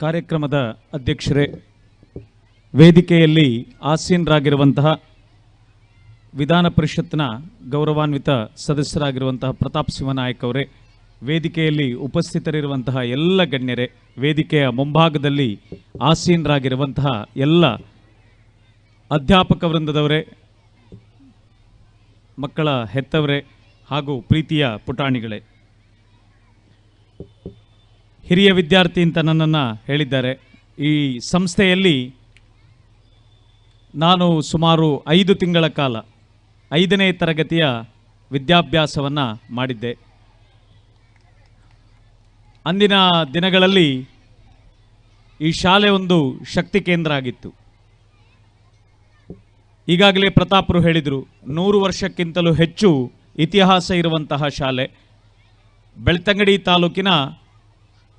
ಕಾರ್ಯಕ್ರಮದ ಅಧ್ಯಕ್ಷರೇ, ವೇದಿಕೆಯಲ್ಲಿ ಆಸೀನರಾಗಿರುವಂತಹ ವಿಧಾನ ಪರಿಷತ್ನ ಗೌರವಾನ್ವಿತ ಸದಸ್ಯರಾಗಿರುವಂತಹ ಪ್ರತಾಪ್ ಶಿವನಾಯಕ್ ಅವರೇ, ವೇದಿಕೆಯಲ್ಲಿ ಉಪಸ್ಥಿತರಿರುವಂತಹ ಎಲ್ಲ ಗಣ್ಯರೇ, ವೇದಿಕೆಯ ಮುಂಭಾಗದಲ್ಲಿ ಆಸೀನರಾಗಿರುವಂತಹ ಎಲ್ಲ ಅಧ್ಯಾಪಕ ವೃಂದದವರೇ, ಮಕ್ಕಳ ಹೆತ್ತವರೇ ಹಾಗೂ ಪ್ರೀತಿಯ ಪುಟಾಣಿಗಳೇ. ಹಿರಿಯ ವಿದ್ಯಾರ್ಥಿ ಅಂತ ನನ್ನನ್ನು ಹೇಳಿದ್ದಾರೆ. ಈ ಸಂಸ್ಥೆಯಲ್ಲಿ ನಾನು ಸುಮಾರು ಐದು ತಿಂಗಳ ಕಾಲ ಐದನೇ ತರಗತಿಯ ವಿದ್ಯಾಭ್ಯಾಸವನ್ನು ಮಾಡಿದ್ದೆ. ಅಂದಿನ ದಿನಗಳಲ್ಲಿ ಈ ಶಾಲೆ ಒಂದು ಶಕ್ತಿ ಕೇಂದ್ರ ಆಗಿತ್ತು. ಈಗಾಗಲೇ ಪ್ರತಾಪರು ಹೇಳಿದರು, ನೂರು ವರ್ಷಕ್ಕಿಂತಲೂ ಹೆಚ್ಚು ಇತಿಹಾಸ ಇರುವಂತಹ ಶಾಲೆ. ಬೆಳ್ತಂಗಡಿ ತಾಲೂಕಿನ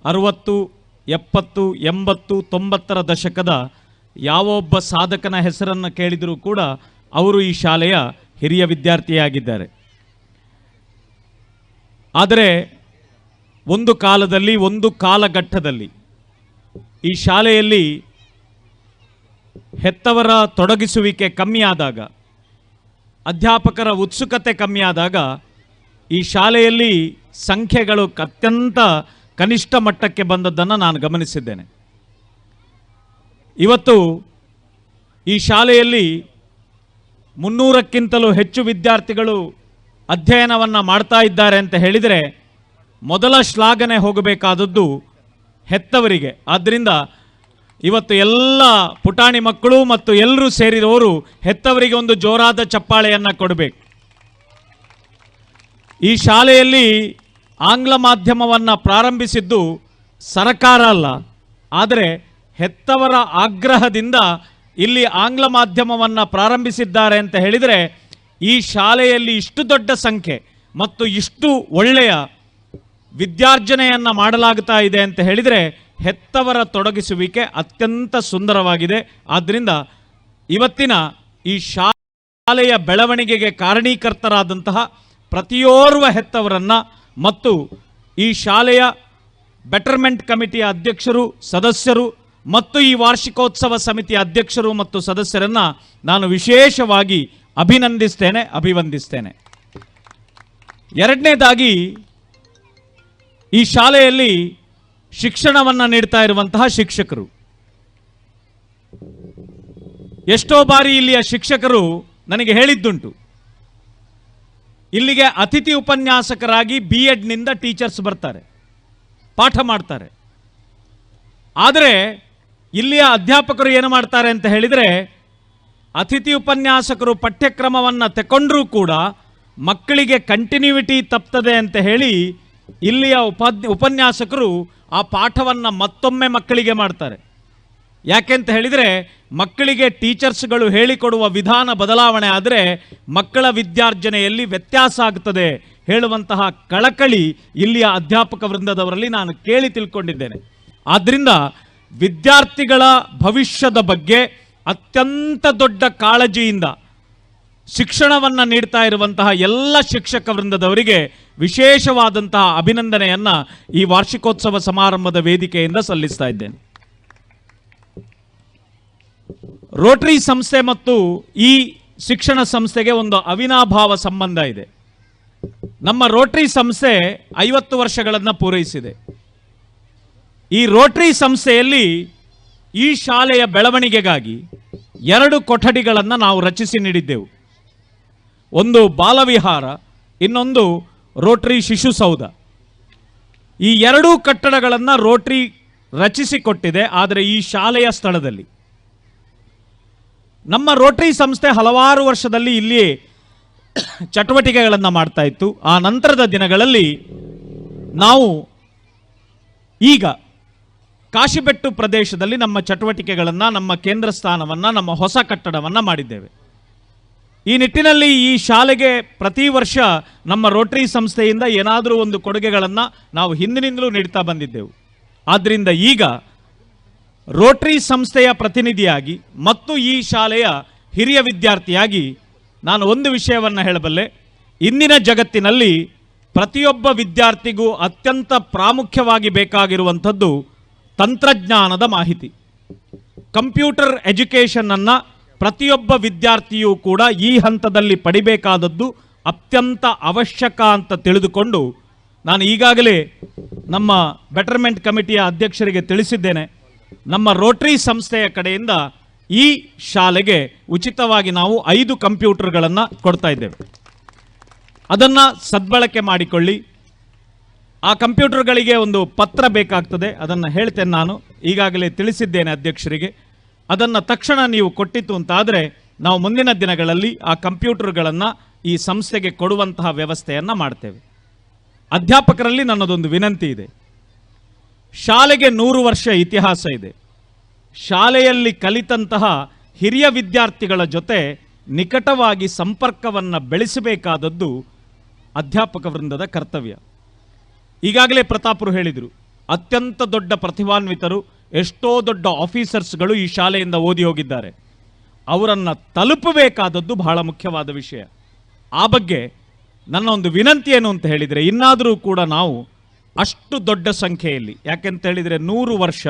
ಅರುವತ್ತು, ಎಪ್ಪತ್ತು, ಎಂಬತ್ತು, ತೊಂಬತ್ತರ ದಶಕದ ಯಾವ ಒಬ್ಬ ಸಾಧಕನ ಹೆಸರನ್ನು ಕೇಳಿದರೂ ಕೂಡ ಅವರು ಈ ಶಾಲೆಯ ಹಿರಿಯ ವಿದ್ಯಾರ್ಥಿಯಾಗಿದ್ದಾರೆ. ಆದರೆ ಒಂದು ಕಾಲದಲ್ಲಿ, ಒಂದು ಕಾಲಘಟ್ಟದಲ್ಲಿ ಈ ಶಾಲೆಯಲ್ಲಿ ಹೆತ್ತವರ ತೊಡಗಿಸುವಿಕೆ ಕಮ್ಮಿಯಾದಾಗ ಅಧ್ಯಾಪಕರ ಉತ್ಸುಕತೆ ಕಮ್ಮಿಯಾದಾಗ ಈ ಶಾಲೆಯಲ್ಲಿ ಸಂಖ್ಯೆಗಳು ಅತ್ಯಂತ ಕನಿಷ್ಠ ಮಟ್ಟಕ್ಕೆ ಬಂದದ್ದನ್ನು ನಾನು ಗಮನಿಸಿದ್ದೇನೆ. ಇವತ್ತು ಈ ಶಾಲೆಯಲ್ಲಿ ಮುನ್ನೂರಕ್ಕಿಂತಲೂ ಹೆಚ್ಚು ವಿದ್ಯಾರ್ಥಿಗಳು ಅಧ್ಯಯನವನ್ನು ಮಾಡ್ತಾ ಇದ್ದಾರೆ ಅಂತ ಹೇಳಿದರೆ ಮೊದಲ ಶ್ಲಾಘನೆ ಹೋಗಬೇಕಾದದ್ದು ಹೆತ್ತವರಿಗೆ. ಆದ್ದರಿಂದ ಇವತ್ತು ಎಲ್ಲ ಪುಟಾಣಿ ಮಕ್ಕಳು ಮತ್ತು ಎಲ್ಲರೂ ಸೇರಿದವರು ಹೆತ್ತವರಿಗೆ ಒಂದು ಜೋರಾದ ಚಪ್ಪಾಳೆಯನ್ನು ಕೊಡಬೇಕು. ಈ ಶಾಲೆಯಲ್ಲಿ ಆಂಗ್ಲ ಮಾಧ್ಯಮವನ್ನು ಪ್ರಾರಂಭಿಸಿದ್ದು ಸರಕಾರ ಅಲ್ಲ. ಆದರೆ ಹೆತ್ತವರ ಆಗ್ರಹದಿಂದ ಇಲ್ಲಿ ಆಂಗ್ಲ ಮಾಧ್ಯಮವನ್ನು ಪ್ರಾರಂಭಿಸಿದ್ದಾರೆ ಅಂತ ಹೇಳಿದರೆ ಈ ಶಾಲೆಯಲ್ಲಿ ಇಷ್ಟು ದೊಡ್ಡ ಸಂಖ್ಯೆ ಮತ್ತು ಇಷ್ಟು ಒಳ್ಳೆಯ ವಿದ್ಯಾರ್ಜನೆಯನ್ನು ಮಾಡಲಾಗ್ತಾ ಇದೆ ಅಂತ ಹೇಳಿದರೆ ಹೆತ್ತವರ ತೊಡಗಿಸುವಿಕೆ ಅತ್ಯಂತ ಸುಂದರವಾಗಿದೆ. ಆದ್ದರಿಂದ ಇವತ್ತಿನ ಈ ಶಾಲೆಯ ಬೆಳವಣಿಗೆಗೆ ಕಾರಣೀಕರ್ತರಾದಂತಹ ಪ್ರತಿಯೋರ್ವ ಹೆತ್ತವರನ್ನ ಮತ್ತು ಈ ಶಾಲೆಯ ಬೆಟರ್ಮೆಂಟ್ ಕಮಿಟಿಯ ಅಧ್ಯಕ್ಷರು, ಸದಸ್ಯರು ಮತ್ತು ಈ ವಾರ್ಷಿಕೋತ್ಸವ ಸಮಿತಿಯ ಅಧ್ಯಕ್ಷರು ಮತ್ತು ಸದಸ್ಯರನ್ನ ನಾನು ವಿಶೇಷವಾಗಿ ಅಭಿನಂದಿಸ್ತೇನೆ, ಅಭಿವಂದಿಸ್ತೇನೆ. ಎರಡನೇದಾಗಿ, ಈ ಶಾಲೆಯಲ್ಲಿ ಶಿಕ್ಷಣವನ್ನು ನೀಡ್ತಾ ಇರುವಂತಹ ಶಿಕ್ಷಕರು. ಎಷ್ಟೋ ಬಾರಿ ಇಲ್ಲಿಯ ಶಿಕ್ಷಕರು ನನಗೆ ಹೇಳಿದ್ದುಂಟು. ಇಲ್ಲಿಗೆ ಅತಿಥಿ ಉಪನ್ಯಾಸಕರಾಗಿ ಬಿ ಎಡ್ನಿಂದ ಟೀಚರ್ಸ್ ಬರ್ತಾರೆ. ಪಾಠ ಮಾಡ್ತಾರೆ. ಆದರೆ ಇಲ್ಲಿಯ ಅಧ್ಯಾಪಕರು ಏನು ಮಾಡ್ತಾರೆ ಅಂತ ಹೇಳಿದರೆ, ಅತಿಥಿ ಉಪನ್ಯಾಸಕರು ಪಠ್ಯಕ್ರಮವನ್ನು ತಗೊಂಡ್ರೂ ಕೂಡ ಮಕ್ಕಳಿಗೆ ಕಂಟಿನ್ಯೂವಿಟಿ ತಪ್ತದೆ ಅಂತ ಹೇಳಿ ಇಲ್ಲಿಯ ಉಪಾಧ್ಯ ಉಪನ್ಯಾಸಕರು ಆ ಪಾಠವನ್ನು ಮತ್ತೊಮ್ಮೆ ಮಕ್ಕಳಿಗೆ ಮಾಡ್ತಾರೆ. ಯಾಕೆಂತ ಹೇಳಿದರೆ ಮಕ್ಕಳಿಗೆ ಟೀಚರ್ಸ್ಗಳು ಹೇಳಿಕೊಡುವ ವಿಧಾನ ಬದಲಾವಣೆ ಆದರೆ ಮಕ್ಕಳ ವಿದ್ಯಾರ್ಜನೆಯಲ್ಲಿ ವ್ಯತ್ಯಾಸ ಆಗ್ತದೆ ಹೇಳುವಂತಹ ಕಳಕಳಿ ಇಲ್ಲಿಯ ಅಧ್ಯಾಪಕ ವೃಂದದವರಲ್ಲಿ ನಾನು ಕೇಳಿ ತಿಳ್ಕೊಂಡಿದ್ದೇನೆ. ಆದ್ದರಿಂದ ವಿದ್ಯಾರ್ಥಿಗಳ ಭವಿಷ್ಯದ ಬಗ್ಗೆ ಅತ್ಯಂತ ದೊಡ್ಡ ಕಾಳಜಿಯಿಂದ ಶಿಕ್ಷಣವನ್ನು ನೀಡ್ತಾ ಇರುವಂತಹ ಎಲ್ಲ ಶಿಕ್ಷಕ ವೃಂದದವರಿಗೆ ವಿಶೇಷವಾದಂತಹ ಅಭಿನಂದನೆಯನ್ನು ಈ ವಾರ್ಷಿಕೋತ್ಸವ ಸಮಾರಂಭದ ವೇದಿಕೆಯಿಂದ ಸಲ್ಲಿಸ್ತಾ ಇದ್ದೇನೆ. ರೋಟರಿ ಸಂಸ್ಥೆ ಮತ್ತು ಈ ಶಿಕ್ಷಣ ಸಂಸ್ಥೆಗೆ ಒಂದು ಅವಿನಾಭಾವ ಸಂಬಂಧ ಇದೆ. ನಮ್ಮ ರೋಟರಿ ಸಂಸ್ಥೆ ಐವತ್ತು ವರ್ಷಗಳನ್ನು ಪೂರೈಸಿದೆ. ಈ ರೋಟರಿ ಸಂಸ್ಥೆಯಲ್ಲಿ ಈ ಶಾಲೆಯ ಬೆಳವಣಿಗೆಗಾಗಿ ಎರಡು ಕೊಠಡಿಗಳನ್ನು ನಾವು ರಚಿಸಿ ನೀಡಿದ್ದೆವು. ಒಂದು ಬಾಲವಿಹಾರ, ಇನ್ನೊಂದು ರೋಟರಿ ಶಿಶು ಸೌಧ. ಈ ಎರಡೂ ಕಟ್ಟಡಗಳನ್ನು ರೋಟರಿ ರಚಿಸಿಕೊಟ್ಟಿದೆ ಆದರೆ ಈ ಶಾಲೆಯ ಸ್ಥಳದಲ್ಲಿ. ನಮ್ಮ ರೋಟರಿ ಸಂಸ್ಥೆ ಹಲವಾರು ವರ್ಷದಲ್ಲಿ ಇಲ್ಲಿ ಚಟುವಟಿಕೆಗಳನ್ನು ಮಾಡ್ತಾ ಇತ್ತು. ಆ ನಂತರದ ದಿನಗಳಲ್ಲಿ ನಾವು ಈಗ ಕಾಶಿಬೆಟ್ಟು ಪ್ರದೇಶದಲ್ಲಿ ನಮ್ಮ ಚಟುವಟಿಕೆಗಳನ್ನು, ನಮ್ಮ ಕೇಂದ್ರ ಸ್ಥಾನವನ್ನು, ನಮ್ಮ ಹೊಸ ಕಟ್ಟಡವನ್ನು ಮಾಡಿದ್ದೇವೆ. ಈ ನಿಟ್ಟಿನಲ್ಲಿ ಈ ಶಾಲೆಗೆ ಪ್ರತಿ ವರ್ಷ ನಮ್ಮ ರೋಟರಿ ಸಂಸ್ಥೆಯಿಂದ ಏನಾದರೂ ಒಂದು ಕೊಡುಗೆಗಳನ್ನು ನಾವು ಹಿಂದಿನಿಂದಲೂ ನೀಡ್ತಾ ಬಂದಿದ್ದೆವು. ಆದ್ದರಿಂದ ಈಗ ರೋಟರಿ ಸಂಸ್ಥೆಯ ಪ್ರತಿನಿಧಿಯಾಗಿ ಮತ್ತು ಈ ಶಾಲೆಯ ಹಿರಿಯ ವಿದ್ಯಾರ್ಥಿಯಾಗಿ ನಾನು ಒಂದು ವಿಷಯವನ್ನು ಹೇಳಬಲ್ಲೆ. ಇಂದಿನ ಜಗತ್ತಿನಲ್ಲಿ ಪ್ರತಿಯೊಬ್ಬ ವಿದ್ಯಾರ್ಥಿಗೂ ಅತ್ಯಂತ ಪ್ರಾಮುಖ್ಯವಾಗಿ ಬೇಕಾಗಿರುವಂಥದ್ದು ತಂತ್ರಜ್ಞಾನದ ಮಾಹಿತಿ. ಕಂಪ್ಯೂಟರ್ ಎಜುಕೇಷನನ್ನು ಪ್ರತಿಯೊಬ್ಬ ವಿದ್ಯಾರ್ಥಿಯೂ ಕೂಡ ಈ ಹಂತದಲ್ಲಿ ಪಡಿಬೇಕಾದದ್ದು ಅತ್ಯಂತ ಅವಶ್ಯಕ ಅಂತ ತಿಳಿದುಕೊಂಡು ನಾನು ಈಗಾಗಲೇ ನಮ್ಮ ಬೆಟರ್ಮೆಂಟ್ ಕಮಿಟಿಯ ಅಧ್ಯಕ್ಷರಿಗೆ ತಿಳಿಸಿದ್ದೇನೆ. ನಮ್ಮ ರೋಟರಿ ಸಂಸ್ಥೆಯ ಕಡೆಯಿಂದ ಈ ಶಾಲೆಗೆ ಉಚಿತವಾಗಿ ನಾವು ಐದು ಕಂಪ್ಯೂಟರ್ಗಳನ್ನು ಕೊಡ್ತಾ ಇದ್ದೇವೆ. ಅದನ್ನು ಸದ್ಬಳಕೆ ಮಾಡಿಕೊಳ್ಳಿ. ಆ ಕಂಪ್ಯೂಟರ್ಗಳಿಗೆ ಒಂದು ಪತ್ರ ಬೇಕಾಗ್ತದೆ, ಅದನ್ನು ಹೇಳ್ತೇನೆ ನಾನು. ಈಗಾಗಲೇ ತಿಳಿಸಿದ್ದೇನೆ ಅಧ್ಯಕ್ಷರಿಗೆ. ಅದನ್ನು ತಕ್ಷಣ ನೀವು ಕೊಟ್ಟಿತ್ತು ಅಂತಾದರೆ, ನಾವು ಮುಂದಿನ ದಿನಗಳಲ್ಲಿ ಆ ಕಂಪ್ಯೂಟರ್ಗಳನ್ನು ಈ ಸಂಸ್ಥೆಗೆ ಕೊಡುವಂತಹ ವ್ಯವಸ್ಥೆಯನ್ನು ಮಾಡ್ತೇವೆ. ಅಧ್ಯಾಪಕರಲ್ಲಿ ನನ್ನದೊಂದು ವಿನಂತಿ ಇದೆ. ಶಾಲೆಗೆ ನೂರು ವರ್ಷ ಇತಿಹಾಸ ಇದೆ. ಶಾಲೆಯಲ್ಲಿ ಕಲಿತಂತಹ ಹಿರಿಯ ವಿದ್ಯಾರ್ಥಿಗಳ ಜೊತೆ ನಿಕಟವಾಗಿ ಸಂಪರ್ಕವನ್ನು ಬೆಳೆಸಬೇಕಾದದ್ದು ಅಧ್ಯಾಪಕ ವೃಂದದ ಕರ್ತವ್ಯ. ಈಗಾಗಲೇ ಪ್ರತಾಪರು ಹೇಳಿದರು, ಅತ್ಯಂತ ದೊಡ್ಡ ಪ್ರತಿಭಾನ್ವಿತರು, ಎಷ್ಟೋ ದೊಡ್ಡ ಆಫೀಸರ್ಸ್ಗಳು ಈ ಶಾಲೆಯಿಂದ ಓದಿ ಹೋಗಿದ್ದಾರೆ. ಅವರನ್ನು ತಲುಪಬೇಕಾದದ್ದು ಬಹಳ ಮುಖ್ಯವಾದ ವಿಷಯ. ಆ ಬಗ್ಗೆ ನನ್ನ ಒಂದು ವಿನಂತಿ ಏನು ಅಂತ ಹೇಳಿದರೆ, ಇನ್ನಾದರೂ ಕೂಡ ನಾವು ಅಷ್ಟು ದೊಡ್ಡ ಸಂಖ್ಯೆಯಲ್ಲಿ. ಯಾಕೆಂತ ಹೇಳಿದರೆ ನೂರು ವರ್ಷ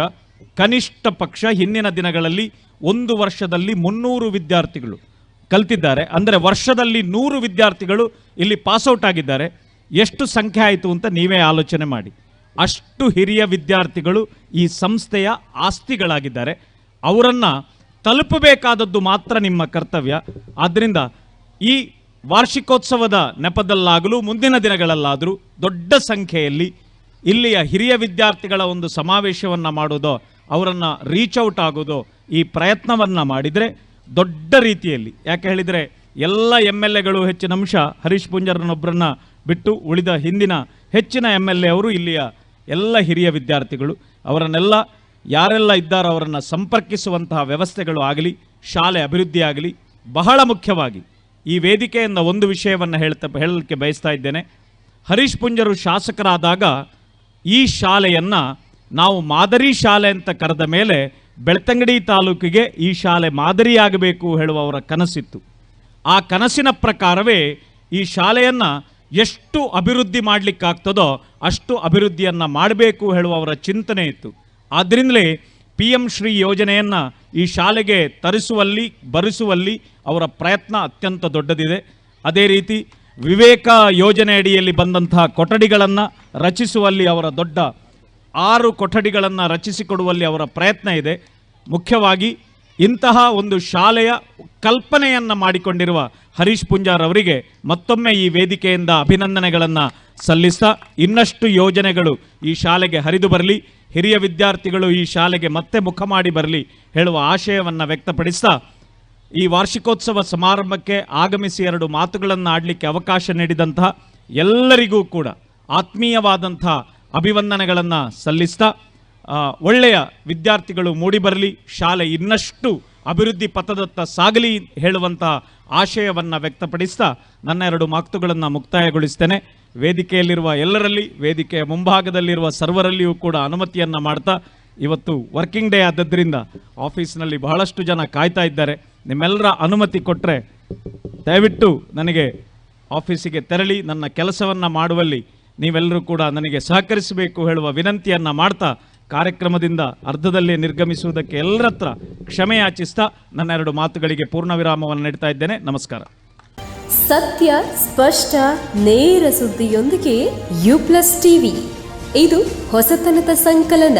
ಕನಿಷ್ಠ ಪಕ್ಷ ಹಿಂದಿನ ದಿನಗಳಲ್ಲಿ ಒಂದು ವರ್ಷದಲ್ಲಿ ಮುನ್ನೂರು ವಿದ್ಯಾರ್ಥಿಗಳು ಕಲ್ತಿದ್ದಾರೆ. ಅಂದರೆ ವರ್ಷದಲ್ಲಿ ನೂರು ವಿದ್ಯಾರ್ಥಿಗಳು ಇಲ್ಲಿ ಪಾಸ್ಔಟ್ ಆಗಿದ್ದಾರೆ. ಎಷ್ಟು ಸಂಖ್ಯೆ ಆಯಿತು ಅಂತ ನೀವೇ ಆಲೋಚನೆ ಮಾಡಿ. ಅಷ್ಟು ಹಿರಿಯ ವಿದ್ಯಾರ್ಥಿಗಳು ಈ ಸಂಸ್ಥೆಯ ಆಸ್ತಿಗಳಾಗಿದ್ದಾರೆ. ಅವರನ್ನು ತಲುಪಬೇಕಾದದ್ದು ಮಾತ್ರ ನಿಮ್ಮ ಕರ್ತವ್ಯ. ಆದ್ದರಿಂದ ಈ ವಾರ್ಷಿಕೋತ್ಸವದ ನೆಪದಲ್ಲಾಗಲೂ, ಮುಂದಿನ ದಿನಗಳಲ್ಲಾದರೂ ದೊಡ್ಡ ಸಂಖ್ಯೆಯಲ್ಲಿ ಇಲ್ಲಿಯ ಹಿರಿಯ ವಿದ್ಯಾರ್ಥಿಗಳ ಒಂದು ಸಮಾವೇಶವನ್ನು ಮಾಡೋದು, ಅವರನ್ನು ರೀಚ್ ಔಟ್ ಆಗೋದು, ಈ ಪ್ರಯತ್ನವನ್ನು ಮಾಡಿದರೆ ದೊಡ್ಡ ರೀತಿಯಲ್ಲಿ. ಯಾಕೆ ಹೇಳಿದರೆ, ಎಲ್ಲ ಎಂ ಎಲ್ ಎಗಳು ಹೆಚ್ಚಿನ ಅಂಶ ಹರೀಶ್ ಪುಂಜರನ್ನೊಬ್ಬರನ್ನು ಬಿಟ್ಟು ಉಳಿದ ಹಿಂದಿನ ಹೆಚ್ಚಿನ ಎಂ ಎಲ್ ಎ ಅವರು ಇಲ್ಲಿಯ ಎಲ್ಲ ಹಿರಿಯ ವಿದ್ಯಾರ್ಥಿಗಳು. ಅವರನ್ನೆಲ್ಲ ಯಾರೆಲ್ಲ ಇದ್ದಾರೋ ಅವರನ್ನು ಸಂಪರ್ಕಿಸುವಂತಹ ವ್ಯವಸ್ಥೆಗಳು ಆಗಲಿ, ಶಾಲೆ ಅಭಿವೃದ್ಧಿ ಆಗಲಿ, ಬಹಳ ಮುಖ್ಯವಾಗಿ ಈ ವೇದಿಕೆಯಿಂದ ಒಂದು ವಿಷಯವನ್ನು ಹೇಳ್ತಾ, ಹೇಳಲಿಕ್ಕೆ ಬಯಸ್ತಾ ಇದ್ದೇನೆ. ಹರೀಶ್ ಪುಂಜರು ಶಾಸಕರಾದಾಗ ಈ ಶಾಲೆಯನ್ನು ನಾವು ಮಾದರಿ ಶಾಲೆ ಅಂತ ಕರೆದ ಮೇಲೆ ಬೆಳ್ತಂಗಡಿ ತಾಲೂಕಿಗೆ ಈ ಶಾಲೆ ಮಾದರಿಯಾಗಬೇಕು ಹೇಳುವವರ ಕನಸಿತ್ತು. ಆ ಕನಸಿನ ಪ್ರಕಾರವೇ ಈ ಶಾಲೆಯನ್ನು ಎಷ್ಟು ಅಭಿವೃದ್ಧಿ ಮಾಡಲಿಕ್ಕಾಗ್ತದೋ ಅಷ್ಟು ಅಭಿವೃದ್ಧಿಯನ್ನು ಮಾಡಬೇಕು ಹೇಳುವವರ ಚಿಂತನೆ ಇತ್ತು. ಆದ್ದರಿಂದಲೇ ಪಿ ಎಂ ಶ್ರೀ ಯೋಜನೆಯನ್ನು ಈ ಶಾಲೆಗೆ ತರಿಸುವಲ್ಲಿ, ಬರಿಸುವಲ್ಲಿ ಅವರ ಪ್ರಯತ್ನ ಅತ್ಯಂತ ದೊಡ್ಡದಿದೆ. ಅದೇ ರೀತಿ ವಿವೇಕ ಯೋಜನೆ ಅಡಿಯಲ್ಲಿ ಬಂದಂತಹ ಕೊಠಡಿಗಳನ್ನು ರಚಿಸುವಲ್ಲಿ ಅವರ ದೊಡ್ಡ ಆರು ಕೊಠಡಿಗಳನ್ನು ರಚಿಸಿಕೊಡುವಲ್ಲಿ ಅವರ ಪ್ರಯತ್ನ ಇದೆ. ಮುಖ್ಯವಾಗಿ ಇಂತಹ ಒಂದು ಶಾಲೆಯ ಕಲ್ಪನೆಯನ್ನು ಮಾಡಿಕೊಂಡಿರುವ ಹರೀಶ್ ಪುಂಜಾರ್ ಅವರಿಗೆ ಮತ್ತೊಮ್ಮೆ ಈ ವೇದಿಕೆಯಿಂದ ಅಭಿನಂದನೆಗಳನ್ನು ಸಲ್ಲಿಸ್ತಾ ಇನ್ನಷ್ಟು ಯೋಜನೆಗಳು ಈ ಶಾಲೆಗೆ ಹರಿದು ಬರಲಿ. ಹಿರಿಯ ವಿದ್ಯಾರ್ಥಿಗಳು ಈ ಶಾಲೆಗೆ ಮತ್ತೆ ಮುಖ ಮಾಡಿ ಬರಲಿ ಹೇಳುವ ಆಶಯವನ್ನು ವ್ಯಕ್ತಪಡಿಸ್ತಾ ಈ ವಾರ್ಷಿಕೋತ್ಸವ ಸಮಾರಂಭಕ್ಕೆ ಆಗಮಿಸಿ ಎರಡು ಮಾತುಗಳನ್ನು ಆಡಲಿಕ್ಕೆ ಅವಕಾಶ ನೀಡಿದಂತಹ ಎಲ್ಲರಿಗೂ ಕೂಡ ಆತ್ಮೀಯವಾದಂಥ ಅಭಿವಂದನೆಗಳನ್ನು ಸಲ್ಲಿಸ್ತಾ ಒಳ್ಳೆಯ ವಿದ್ಯಾರ್ಥಿಗಳು ಮೂಡಿಬರಲಿ, ಶಾಲೆ ಇನ್ನಷ್ಟು ಅಭಿವೃದ್ಧಿ ಪಥದತ್ತ ಸಾಗಲಿ ಹೇಳುವಂಥ ಆಶಯವನ್ನು ವ್ಯಕ್ತಪಡಿಸ್ತಾ ನನ್ನ ಎರಡು ಮಾತುಗಳನ್ನು ಮುಕ್ತಾಯಗೊಳಿಸ್ತೇನೆ. ವೇದಿಕೆಯಲ್ಲಿರುವ ಎಲ್ಲರಲ್ಲಿ, ವೇದಿಕೆಯ ಮುಂಭಾಗದಲ್ಲಿರುವ ಸರ್ವರಲ್ಲಿಯೂ ಕೂಡ ಅನುಮತಿಯನ್ನು ಮಾಡ್ತಾ, ಇವತ್ತು ವರ್ಕಿಂಗ್ ಡೇ ಆದದ್ದರಿಂದ ಆಫೀಸ್ನಲ್ಲಿ ಬಹಳಷ್ಟು ಜನ ಕಾಯ್ತಾ ಇದ್ದಾರೆ. ನಿಮ್ಮೆಲ್ಲರ ಅನುಮತಿ ಕೊಟ್ಟರೆ ದಯವಿಟ್ಟು ನನಗೆ ಆಫೀಸಿಗೆ ತೆರಳಿ ನನ್ನ ಕೆಲಸವನ್ನು ಮಾಡುವಲ್ಲಿ ನೀವೆಲ್ಲರೂ ಕೂಡ ನನಗೆ ಸಹಕರಿಸಬೇಕು ಹೇಳುವ ವಿನಂತಿಯನ್ನು ಮಾಡ್ತಾ ಕಾರ್ಯಕ್ರಮದಿಂದ ಅರ್ಧದಲ್ಲೇ ನಿರ್ಗಮಿಸುವುದಕ್ಕೆ ಎಲ್ಲರತ್ರ ಕ್ಷಮೆ ಯಾಚಿಸ್ತಾ ನನ್ನ ಎರಡು ಮಾತುಗಳಿಗೆ ಪೂರ್ಣ ವಿರಾಮವನ್ನು ನೀಡ್ತಾ ಇದ್ದೇನೆ. ನಮಸ್ಕಾರ. ಸತ್ಯ, ಸ್ಪಷ್ಟ, ನೇರ ಸುದ್ದಿಯೊಂದಿಗೆ ಯು ಪ್ಲಸ್ ಟಿವಿ. ಇದು ಹೊಸತನದ ಸಂಕಲನ.